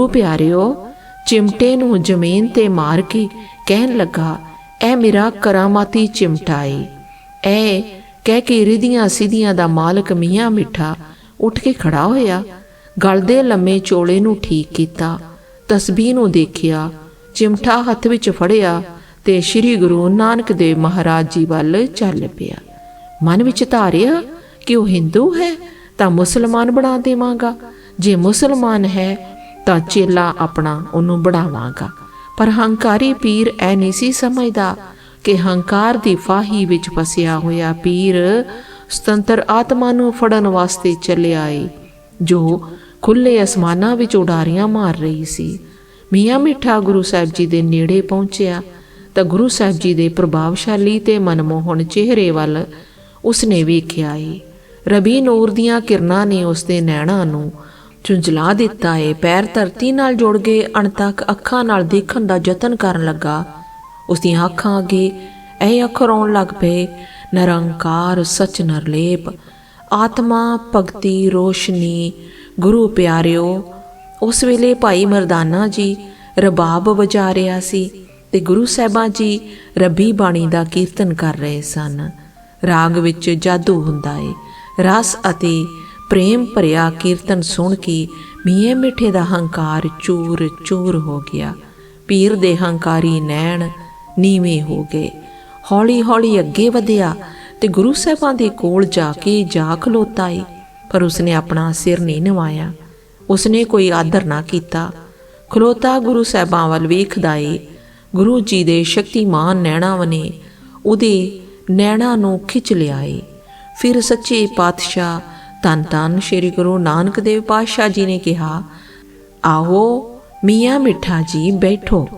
ਉਹ ਪਿਆਰਿਓ, ਚਿਮਟੇ ਨੂੰ ਜ਼ਮੀਨ ਤੇ ਮਾਰ ਕੇ ਕਹਿਣ ਲੱਗਾ, ਐ ਮੇਰਾ ਕਰਾਮਾਤੀ ਚਿਮਟਾ ਏ। ਐ ਕਹਿ ਕੇ ਰਿਧੀਆਂ ਸਿਧੀਆਂ ਦਾ ਮਾਲਕ ਮੀਆਂ ਮਿੱਠਾ ਉੱਠ ਕੇ ਖੜਾ ਹੋਇਆ। ਗਲ ਦੇ ਲੰਮੇ ਚੋਲੇ ਨੂੰ ਠੀਕ ਕੀਤਾ। ਤਸਬੀਹ ਨੂੰ ਦੇਖਿਆ, ਚਿਮਟਾ ਹੱਥ ਵਿੱਚ ਫੜਿਆ ਤੇ ਸ੍ਰੀ ਗੁਰੂ ਨਾਨਕ ਦੇਵ ਮਹਾਰਾਜ ਜੀ ਵੱਲ ਚੱਲ ਪਿਆ। ਮਨ ਵਿੱਚ ਧਾਰਿਆ ਕਿ ਉਹ ਹਿੰਦੂ ਹੈ? ਤਾਂ ਮੁਸਲਮਾਨ ਬਣਾ ਦੇਵਾਂਗਾ। ਜੇ ਮੁਸਲਮਾਨ ਹੈ ਤਾਂ ਚੇਲਾ ਆਪਣਾ ਉਹਨੂੰ ਬਣਾਵਾਂਗਾ। ਪਰ ਹੰਕਾਰੀ ਪੀਰ ਐ ਨਹੀਂ ਸੀ ਸਮਝਦਾ ਕਿ ਹੰਕਾਰ ਦੀ ਫਾਹੀ ਵਿੱਚ ਫਸਿਆ ਹੋਇਆ ਪੀਰ ਸੁਤੰਤਰ ਆਤਮਾ ਨੂੰ ਫੜਨ ਵਾਸਤੇ ਚੱਲਿਆ ਏ ਜੋ ਖੁੱਲੇ ਅਸਮਾਨਾਂ ਵਿੱਚ ਉਡਾਰੀਆਂ ਮਾਰ ਰਹੀ ਸੀ। ਮੀਆਂ ਮਿੱਠਾ ਗੁਰੂ ਸਾਹਿਬ ਜੀ ਦੇ ਨੇੜੇ ਪਹੁੰਚਿਆ ਤਾਂ ਗੁਰੂ ਸਾਹਿਬ ਜੀ ਦੇ ਪ੍ਰਭਾਵਸ਼ਾਲੀ ਤੇ ਮਨਮੋਹਣ ਚਿਹਰੇ ਵੱਲ ਉਸਨੇ ਵੇਖਿਆ ਏ। ਰਬੀ ਨੂਰ ਦੀਆਂ ਕਿਰਨਾਂ ਨੇ ਉਸਦੇ ਨੈਣਾਂ ਨੂੰ ਝੁੰਝਲਾ ਦਿੱਤਾ ਏ ਪੈਰ ਧਰਤੀ ਨਾਲ ਜੁੜ ਗਏ ਅਣਤੱਕ ਅੱਖਾਂ ਨਾਲ ਦੇਖਣ ਦਾ ਯਤਨ ਕਰਨ ਲੱਗਾ। ਉਸ ਦੀਆਂ ਅੱਖਾਂ ਅੱਗੇ ਇਹ ਅੱਖ ਰੋਣ ਲੱਗ ਪਏ, ਨਿਰੰਕਾਰ ਸਚ ਨਿਰਲੇਪ, ਆਤਮਾ ਭਗਤੀ ਰੋਸ਼ਨੀ। ਗੁਰੂ ਪਿਆਰਿਓ, ਉਸ ਵੇਲੇ ਭਾਈ ਮਰਦਾਨਾ ਜੀ ਰਬਾਬ ਵਜਾ ਰਿਹਾ ਸੀ ਤੇ ਗੁਰੂ ਸਾਹਿਬਾਂ ਜੀ ਰੱਬੀ ਬਾਣੀ ਦਾ ਕੀਰਤਨ ਕਰ ਰਹੇ ਸਨ। ਰਾਗ ਵਿੱਚ ਜਾਦੂ ਹੁੰਦਾ ਏ। ਰਸ ਅਤੇ ਪ੍ਰੇਮ ਭਰਿਆ ਕੀਰਤਨ ਸੁਣ ਕੇ ਮੀਏ ਮਿੱਠੇ ਦਾ ਹੰਕਾਰ ਚੂਰ ਚੂਰ ਹੋ ਗਿਆ। ਪੀਰ ਦੇ ਹੰਕਾਰੀ ਨੈਣ ਨੀਵੇਂ ਹੋ ਗਏ। ਹੌਲੀ ਹੌਲੀ ਅੱਗੇ ਵਧਿਆ ਤੇ ਗੁਰੂ ਸਾਹਿਬਾਂ ਦੇ ਕੋਲ ਜਾ ਕੇ ਜਾ ਖਲੋਤਾ ਏ, ਪਰ ਉਸਨੇ ਆਪਣਾ ਸਿਰ ਨਹੀਂ ਨਵਾਇਆ। ਉਸਨੇ ਕੋਈ ਆਦਰ ਨਾ ਕੀਤਾ। ਖਲੋਤਾ ਗੁਰੂ ਸਾਹਿਬਾਂ ਵੱਲ ਵੇਖਦਾ ਏ, ਗੁਰੂ ਜੀ ਦੇ ਸ਼ਕਤੀਮਾਨ ਨੈਣਾ ਵਨੇ ਉਹਦੇ ਨੈਣਾਂ ਨੂੰ ਖਿੱਚ ਲਿਆ ਏ। ਫਿਰ ਸੱਚੇ ਪਾਤਸ਼ਾਹ ਤਨ ਤਨ ਸ੍ਰੀ ਗੁਰੂ ਨਾਨਕ ਦੇਵ ਪਾਤਸ਼ਾਹ ਜੀ ਨੇ ਕਿਹਾ, ਆਓ ਮੀਆਂ ਮਿੱਠਾ ਜੀ ਬੈਠੋ,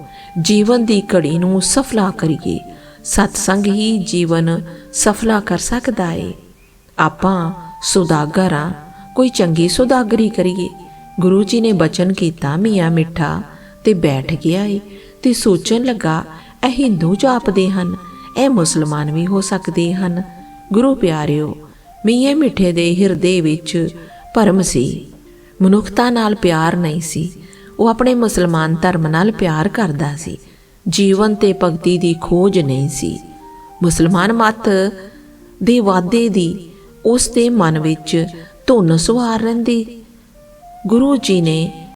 ਜੀਵਨ ਦੀ ਘੜੀ ਨੂੰ ਸਫਲਾ ਕਰੀਏ। ਸਤਸੰਗ ਹੀ ਜੀਵਨ ਸਫਲਾ ਕਰ ਸਕਦਾ ਏ। ਆਪਾਂ ਸੁਦਾਗਰ ਆ, ਕੋਈ ਚੰਗੀ ਸੁਦਾਗਰੀ ਕਰੀਏ। ਗੁਰੂ ਜੀ ਨੇ ਬਚਨ ਕੀਤਾ ਮੀਆਂ ਮਿੱਠਾ ਤੇ ਬੈਠ ਗਿਆ ਏ ਤੇ ਸੋਚਣ ਲੱਗਾ, ਇਹ ਹਿੰਦੂ ਜਾਪਦੇ ਹਨ, ਇਹ ਮੁਸਲਮਾਨ ਵੀ ਹੋ ਸਕਦੇ ਹਨ। ਗੁਰੂ ਪਿਆਰਿਓ ਮੀਆਂ ਮਿੱਠੇ ਦੇ ਹਿਰਦੇ ਵਿੱਚ ਭਰਮ ਸੀ। ਮਨੁੱਖਤਾ ਨਾਲ ਪਿਆਰ ਨਹੀਂ ਸੀ। ਉਹ ਆਪਣੇ ਮੁਸਲਮਾਨ ਧਰਮ ਨਾਲ ਪਿਆਰ ਕਰਦਾ ਸੀ। ਜੀਵਨ ਤੇ ਭਗਤੀ ਦੀ ਖੋਜ ਨਹੀਂ ਸੀ। ਮੁਸਲਮਾਨ ਮਤ ਦੇ ਵਾਦੇ ਦੀ ਉਸ ਦੇ ਮਨ ਵਿੱਚ ਧੁੰਨ ਸਵਾਰ ਰਹਿੰਦੀ। ਗੁਰੂ ਜੀ ਨੇ